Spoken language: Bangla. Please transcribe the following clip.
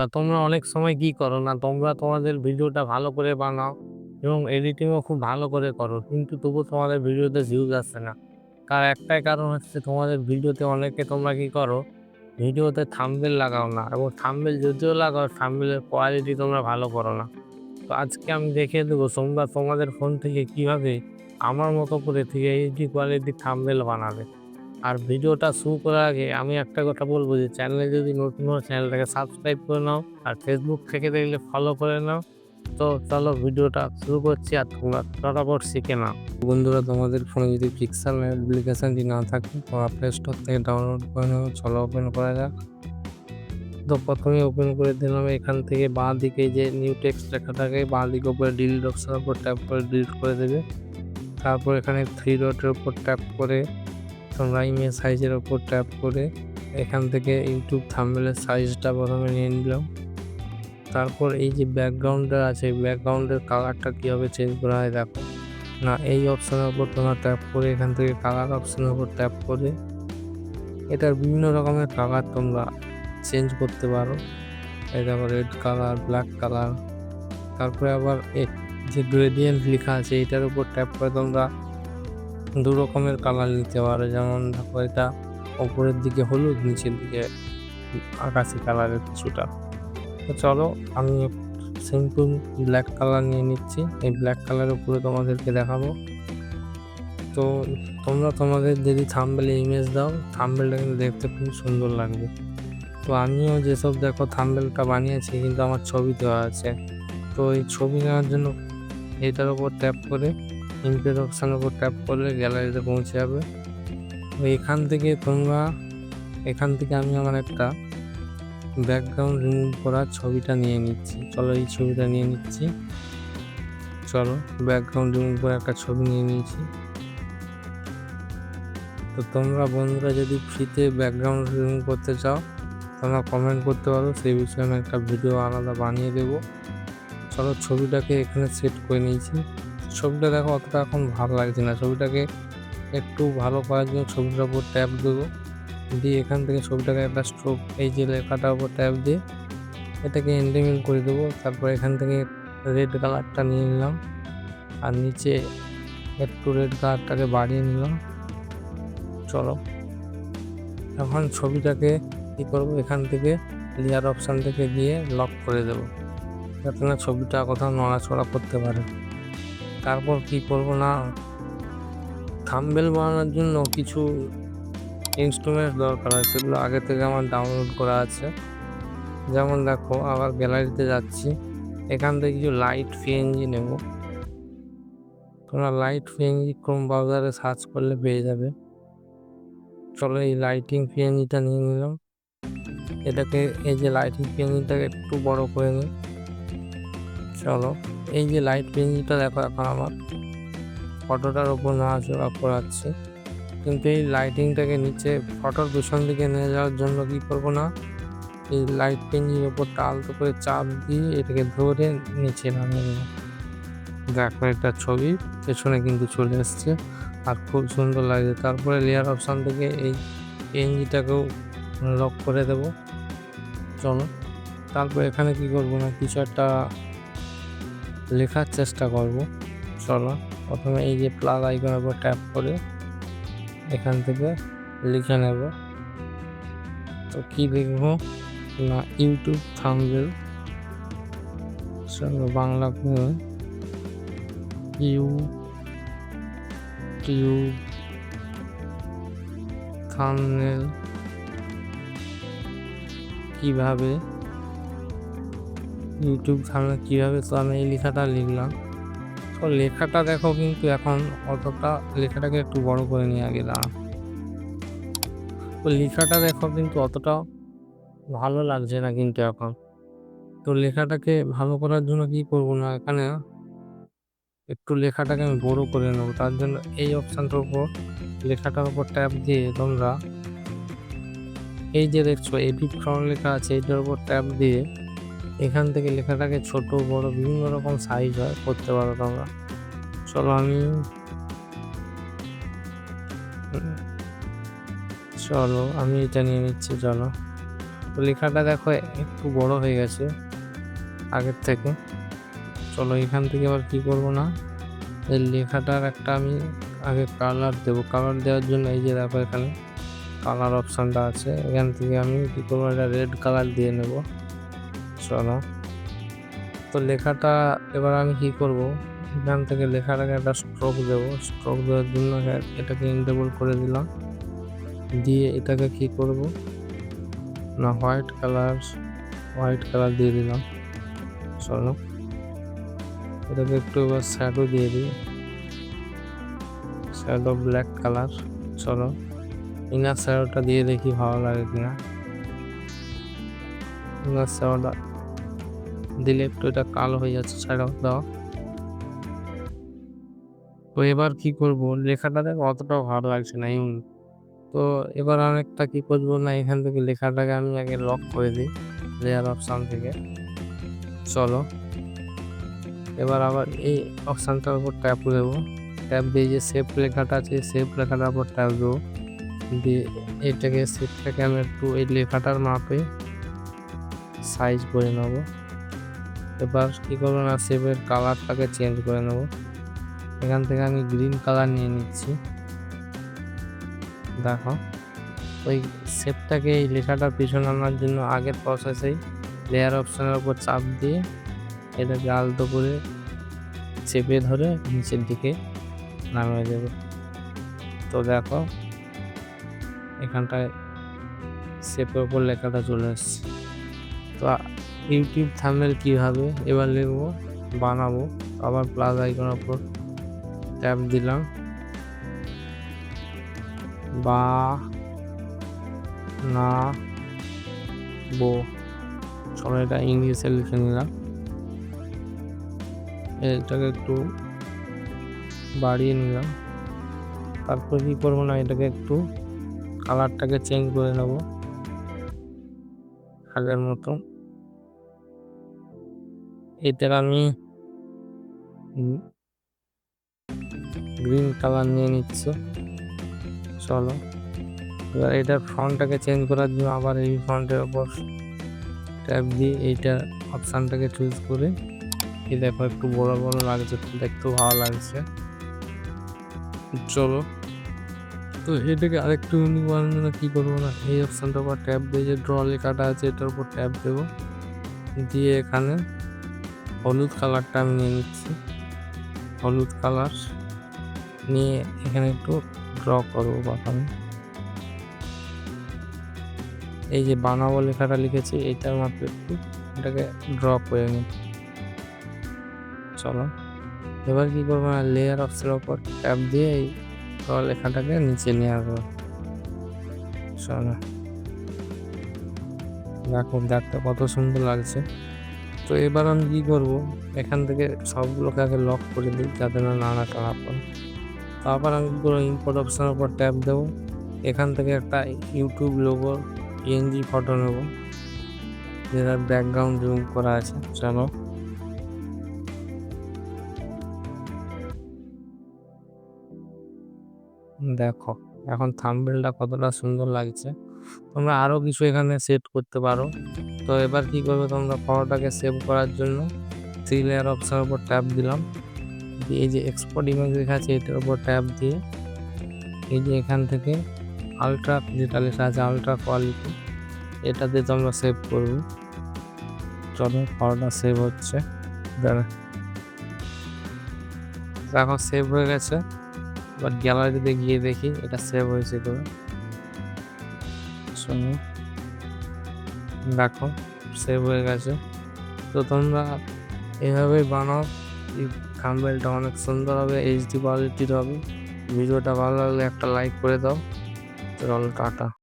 তা তোমরা অনেক সময় কি করো না? তোমরা তোমাদের ভিডিওটা ভালো করে বানাও এবং এডিটিংও খুব ভালো করে করো। কিন্তু তবু তোমাদের ভিডিওতে ভিউজ আসছে না। তার একটাই কারণ হচ্ছে তোমাদের ভিডিওতে অনেকে তোমরা কি করো? ভিডিওতে থাম্বনেল লাগাও না এবং থাম্বনেল যদিও লাগাও থাম্বনেলের কোয়ালিটি তোমরা ভালো করো না। তো আজকে আমি দেখিয়ে দেবো তোমরা তোমাদের ফোন থেকে কীভাবে আমার মতো করে থেকে এইচডি কোয়ালিটির থাম্বনেল বানাবে। আর ভিডিওটা শুরু করার আগে আমি একটা কথা বলব যে চ্যানেলে যদি নতুন হয় চ্যানেলটাকে সাবস্ক্রাইব করে নাও আর ফেসবুক থেকে দেখলে ফলো করে নাও। তো চলো ভিডিওটা শুরু করছি আর তোমরা ফটাফট শিখে নাও। বন্ধুরা, তোমাদের ফোনে যদি পিক্সেল অ্যাপ্লিকেশনটি না থাকে তোমরা প্লে স্টোর থেকে ডাউনলোড করে নেব চলো ওপেন করা যাক। তো প্রথমে ওপেন করে দিলাম, এখান থেকে বাঁ দিকে যে নিউ টেক্সট লেখা থাকে বাঁ দিকে উপরে ডিলিট অপশনের উপর ট্যাপ করে ডিলিট করে দেবে। তারপর এখানে থ্রি ডটের উপর ট্যাপ করে তোমরা সাইজের ওপর ট্যাপ করে এখান থেকে ইউটিউব থাম্বনেলের সাইজটা প্রথমে নিয়ে নিলাম। তারপর এই যে ব্যাকগ্রাউন্ডটা আছে ব্যাকগ্রাউন্ডের কালারটা কীভাবে চেঞ্জ করা হয় দেখো। না, এই অপশানের ওপর তোমরা ট্যাপ করে, এখান থেকে কালার অপশানের ওপর ট্যাপ করে। এটার বিভিন্ন রকমের কালার তোমরা চেঞ্জ করতে পারো। এই দেখো রেড কালার ব্ল্যাক কালার তারপরে আবার যে গ্রেডিয়েন্ট লেখা আছে, এটার উপর ট্যাপ করে তোমরা দু রকমের কালার নিতে পারো। যেমন দেখো এটা ওপরের দিকে হলুদ, নিচের দিকে আকাশি কালারের কিছুটা। তো চলো, আমি সিম্পল ব্ল্যাক কালার নিয়ে নিচ্ছি। এই ব্ল্যাক কালারের উপরে তোমাদেরকে দেখাবো। তো তোমরা তোমাদের যদি থাম্বেলে ইমেজ দাও থাম্বেলটা কিন্তু দেখতে খুব সুন্দর লাগবে। তো আমিও যেসব দেখো থাম্বেলটা বানিয়েছি, কিন্তু আমার ছবি দেওয়া আছে। তো এই ছবি নেওয়ার জন্য এটার উপর ট্যাপ করে ইমপ্রেস অপশানের উপর ট্যাপ করলে গ্যালারিতে পৌঁছে যাবে। তো এখান থেকে তোমরা, এখান থেকে আমি আমার একটা ব্যাকগ্রাউন্ড রিমুভ করার ছবিটা নিয়ে নিচ্ছি। চলো এই ছবিটা নিয়ে নিচ্ছি। চলো ব্যাকগ্রাউন্ড রিমুভ করে একটা ছবি নিয়ে নিয়েছি। তো তোমরা বন্ধুরা যদি ফ্রিতে ব্যাকগ্রাউন্ড রিমুভ করতে চাও, তোমরা কমেন্ট করতে পারো, সেই বিষয়ে আমি একটা ভিডিও আলাদা বানিয়ে দেবো। চলো ছবিটাকে এখানে সেট করে নিয়েছি। ছবিটা দেখো অতটা এখন ভালো লাগছে না। ছবিটাকে একটু ভালো করার জন্য ছবিটার উপর ট্যাপ দেবো। দিয়ে এখান থেকে ছবিটাকে একটা স্ট্রোক এই যে লেখাটার উপর ট্যাপ দিয়ে এটাকে এন্ডিমেন্ট করে দেবো। তারপর এখান থেকে রেড কালারটা নিয়ে নিলাম। আর নিচে একটু রেড কালারটাকে বাড়িয়ে নিলাম। চলো। এখন ছবিটাকে কী করব? এখান থেকে লেয়ার অপশান থেকে গিয়ে লক করে দেবো। যাতে না ছবিটা কোথাও নড়াচড়া করতে পারে। তারপর কি করব না? থাম্বেল বানানোর জন্য কিছু ইনস্ট্রুমেন্ট দরকার হয় সেগুলো আগে থেকে আমার ডাউনলোড করা আছে। যেমন দেখো, আবার গ্যালারিতে যাচ্ছি। এখান থেকে কিছু লাইট ফিএনজি নেব। তোমরা লাইট ফিএনজি ক্রোম ব্রাউজারে সার্চ করলে পেয়ে যাবে। চলো এই লাইটিং ফিএনজিটা নিয়ে নিলাম। এটাকে, এই যে লাইটিং পিএনজিটাকে একটু বড় করে নিই। চলো। এই যে লাইট পিএনজিটা দেখো এখন আমার। ফটোটার ওপর নাড়াচড়া করাচ্ছে। কিন্তু এই লাইটিংটাকে নিচে ফটোর পেছন দিকে নিয়ে যাওয়ার জন্য কি করব না? এই লাইট পেঞ্জির ওপরটা আলতো করে চাপ দিয়ে এটাকে ধরে নিচে নামিয়ে নেব। দেখো একটা ছবি, পেছনে কিন্তু চলে এসছে। আর খুব সুন্দর লাগছে। তারপরে লেয়ার অপশান থেকে এই পেঞ্জিটাকেও লক করে দেব। চলো। তারপর এখানে কি করব না? কিছু একটা লেখার চেষ্টা করব। চলো, প্রথমে এই যে প্লাগ আইকনের উপর ট্যাপ করে এখান থেকে লিখে নেব। তো কি লিখব না ইউটিউব থাম্বেল চলো বাংলা ইউ টিউব থাম্বনেল কীভাবে ইউটিউব থাম্বনেল কীভাবে তো আমি এই লেখাটা লিখলাম। তো লেখাটা দেখো কিন্তু এখন অতটা লেখাটাকে একটু বড় করে নিয়ে আগে দাঁড়া। তো লেখাটা দেখো কিন্তু অতটা ভালো লাগছে না কিন্তু এখন। তো লেখাটাকে ভালো করার জন্য কি করব না, এখানে একটু লেখাটাকে আমি বড় করে নেব। তার জন্য এই অপশানটার উপর, লেখাটার উপর ট্যাপ দিয়ে তোমরা এই যে দেখছ এডিট ফ্রন্ট লেখা আছে এইটার উপর ট্যাপ দিয়ে এখান থেকে লেখাটাকে ছোট, বড়, বিভিন্ন রকম সাইজ হয়, করতে পারো তোমরা। চলো আমি চলো, আমি এটা নিয়ে নিচ্ছি, চলো। তো লেখাটা দেখো একটু বড় হয়ে গেছে, আগের থেকে। চলো এখান থেকে আবার কি করব না? এই লেখাটার একটা আমি আগে কালার দেবো। কালার দেওয়ার জন্য এই যে দেখো এখানে কালার অপশানটা আছে। এখান থেকে আমি কি করব, একটা রেড কালার দিয়ে নেব। চলো তো লেখাটা এবার আমি কি করব? এখান থেকে লেখাটাকে একটা স্ট্রোক দেবো। স্ট্রোক দেওয়ার জন্য এটাকে ইনটেবল করে দিলাম। দিয়ে এটাকে কি করব? না হোয়াইট কালার হোয়াইট কালার দিয়ে দিলাম। চলো। এটাকে একটু এবার শ্যাডো দিয়ে দিই। শ্যাডো ব্ল্যাক কালার চলো। ইনার শ্যাডোটা দিয়ে দেখি ভালো লাগে কিনা। ইনার শ্যাডোটা দিলে একটু এটা কালো হয়ে যাচ্ছে শ্যাডো দাও। তো এবার কি করব? লেখাটা দেখ অতটাও ভালো লাগছে না, ইউন। তো এবার আরেকটা কি করব না, এখান থেকে লেখাটাকে আমি আগে লক করে দিই লেয়ার অপশান থেকে। চলো। এবার আবার এই অপশানটার উপর ট্যাপ দেবো। ট্যাপ দিয়ে যে সেফ লেখাটা আছে সেফ লেখাটার উপর ট্যাপ দেবো। দিয়ে এটাকে সেফটাকে আমি একটু এই লেখাটার মাপে সাইজ করে নেব। এবার কী করব না সেভের কালারটাকে চেঞ্জ করে নেব। এখান থেকে আমি গ্রিন কালার নিয়ে নিচ্ছি। দেখো, ওই শেপটাকে এই লেখাটার পিছনে আনার জন্য আগের প্রসেসেই লেয়ার অপশনের উপর চাপ দিয়ে এটাকে আলতো করে চেপে ধরে নিচের দিকে নামিয়ে দেবে। তো দেখো, এখানটায় শেপের উপর লেখাটা চলে এসছে। তো ইউটিউব থাম্বনেল কীভাবে? এবার লিখব, বানাবো। আবার প্লাস আইকনের উপর ট্যাপ দিলাম। বা না বো চলো এটা ইংলিশে লিখে নিলাম। এটাকে একটু বাড়িয়ে নিলাম। তারপর কি করব না, এটাকে একটু কালারটাকে চেঞ্জ করে নেব। আগের মতো। এটার আমি গ্রিন কালার নিয়ে নিচ্ছি। চলো। এবার এটার ফন্টটাকে চেঞ্জ করার জন্য আবার এই ফন্টের ওপর ট্যাপ দিয়ে এইটা অপশানটাকে চুজ করে এই দেখো একটু বড় বড় লাগছে দেখতেও ভালো লাগছে। চলো। তো এটাকে আরেকটু ইউনিক বানানোর জন্য কী করব না? এই অপশানটার উপর ট্যাপ দিয়ে যে ড্র লেখাটা আছে এটার উপর ট্যাপ দেবো। দিয়ে এখানে হলুদ কালারটা আমি নিয়ে নিচ্ছি। হলুদ কালার নিয়ে এখানে একটু ড্র করব প্রথমে। এই যে বানাবো লেখাটা লিখেছি, এইটার মাত্র একটু এটাকে ড্র করে নিই। চলো, এবার কি করব লেয়ার অপশনের ওপর ট্যাপ দিয়ে এই লেখাটাকে নিচে নিয়ে আসব। চলো। দেখো, দেখতে কত সুন্দর লাগছে। তো এবার আমি কী করব? এখান থেকে সবগুলোকে আগে লক করে দিই যাতে না নানা টানা পড়ে তারপর আমি পুরো ইম্পোর্ট অপশনের উপর ট্যাপ দেবো। এখান থেকে একটা ইউটিউব লোগো পিএনজি ফটো নেব। যেটা ব্যাকগ্রাউন্ড জুম করা আছে, চলো। দেখো, এখন থাম্বনেলটা কতটা সুন্দর লাগছে। তোমরা আরও কিছু এখানে সেট করতে পারো। তো এবার কি করবে তোমরা? ফটোটাকে সেভ করার জন্য থ্রি লেয়ার অপশনের উপর ট্যাপ দিলাম। এই যে এক্সপোর্ট ইমেজ লেখা আছে, এটার উপর ট্যাপ দিয়ে এই যে এখান থেকে আলট্রা যেটা লেখা আছে আলট্রা কোয়ালিটি এটাতে তোমরা সেভ করবে। চলো ফটোটা সেভ হচ্ছে। দেখো সেভ হয়ে গেছে। এবার গ্যালারিতে গিয়ে দেখি, এটা সেভ হয়েছে করে শোনো। দেখো সেভ হয়ে গেছে। তো তোমরা এভাবেই বানাও। এই থাম্বেলটা অনেক সুন্দর হবে এইচডি কোয়ালিটির হবে। ভিডিওটা ভালো লাগলে একটা লাইক করে দাও। চল, টাটা।